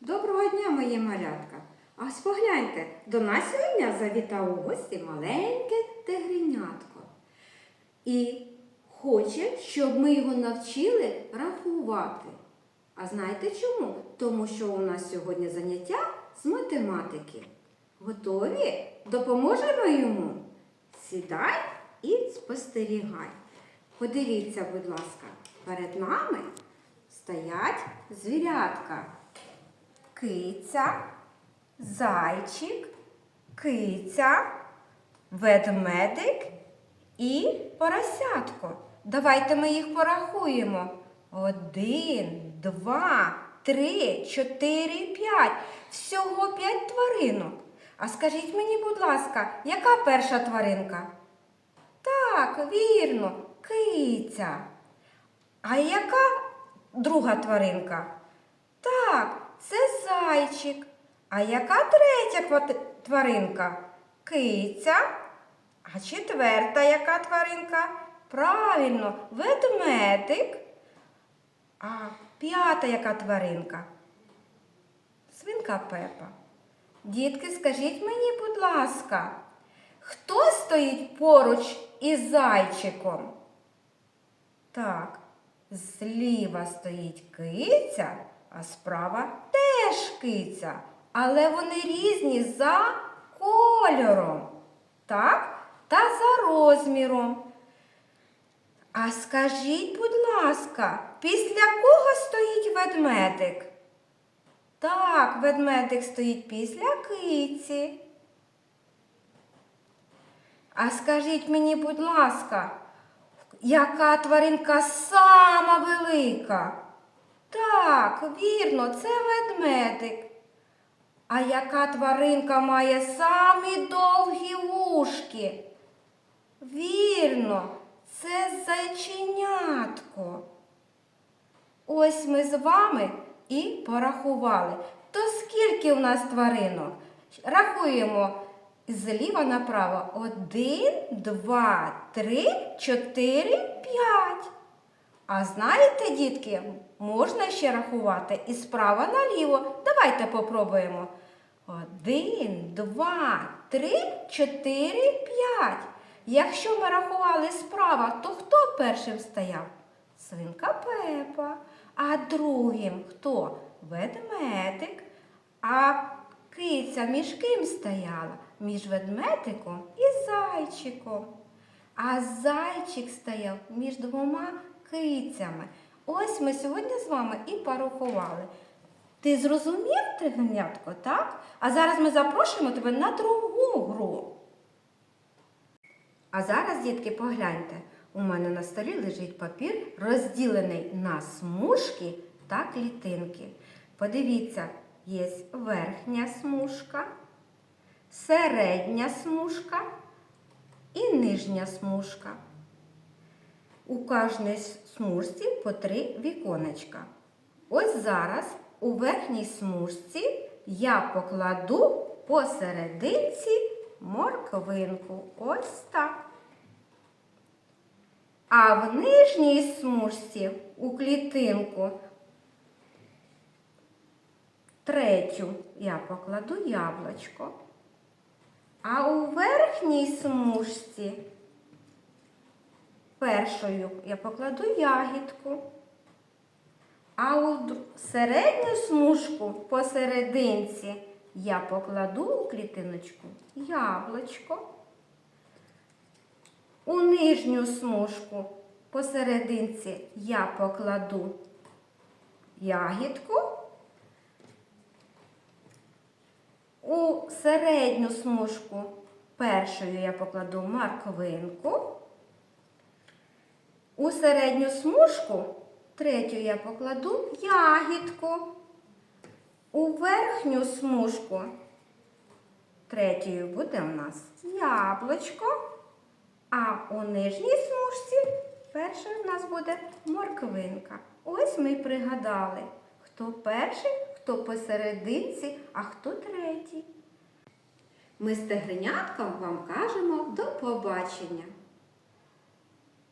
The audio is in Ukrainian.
Доброго дня, моє малятка! А ось погляньте, до нас сьогодні завітав у гості маленьке тигренятко. І хоче, щоб ми його навчили рахувати. А знаєте чому? Тому що у нас сьогодні заняття з математики. Готові? Допоможемо йому? Сідай і спостерігай. Подивіться, будь ласка, перед нами стоять звірятка. Киця, зайчик, киця, ведмедик і поросятко. Давайте ми їх порахуємо. Один, два, три, чотири, п'ять. Всього п'ять тваринок. А скажіть мені, будь ласка, яка перша тваринка? Так, вірно, киця. А яка друга тваринка? Так, це зайчик. А яка третя тваринка? Киця. А четверта яка тваринка? Правильно, ведмедик. А п'ята яка тваринка? Свинка Пепа. Дітки, скажіть мені, будь ласка, хто стоїть поруч із зайчиком? Так, зліва стоїть киця, а справа теж киця. Але вони різні за кольором, так? Та за розміром. А скажіть, будь ласка, після кого стоїть ведмедик? Так, ведмедик стоїть після киці. А скажіть мені, будь ласка, яка тваринка сама велика? Так, вірно, це ведмедик. А яка тваринка має самі довгі вушки? Вірно, це зайченятко. Ось ми з вами і порахували. То скільки у нас тваринок? Рахуємо зліва направо. Один, два, три, чотири, п'ять. А знаєте, дітки, можна ще рахувати і справа наліво. Давайте попробуємо. Один, два, три, чотири, п'ять. Якщо ми рахували справа, то хто першим стояв? Свинка Пепа. А другим хто? Ведмедик. А киця між ким стояла? Між ведмедиком і зайчиком. А зайчик стояв між двома кицями. Ось ми сьогодні з вами і порахували. Ти зрозумів, тригнятко, так? А зараз ми запрошуємо тебе на другу гру. А зараз, дітки, погляньте, у мене на столі лежить папір, розділений на смужки та клітинки. Подивіться, є верхня смужка, середня смужка і нижня смужка. У кожній смужці по три віконечка. Ось зараз у верхній смужці я покладу посерединці морквинку. Ось так. А в нижній смужці у клітинку третю я покладу яблучко. А у верхній смужці першою я покладу ягідку. А у середню смужку посерединці я покладу у клітиночку яблучко. У нижню смужку посерединці я покладу ягідку. У середню смужку першою я покладу морквинку. У середню смужку третю я покладу ягідку. У верхню смужку третьою буде у нас яблучко. А у нижній смужці першою у нас буде морквинка. Ось ми пригадали, хто перший, хто посерединці, а хто третій. Ми з тигренятком вам кажемо до побачення.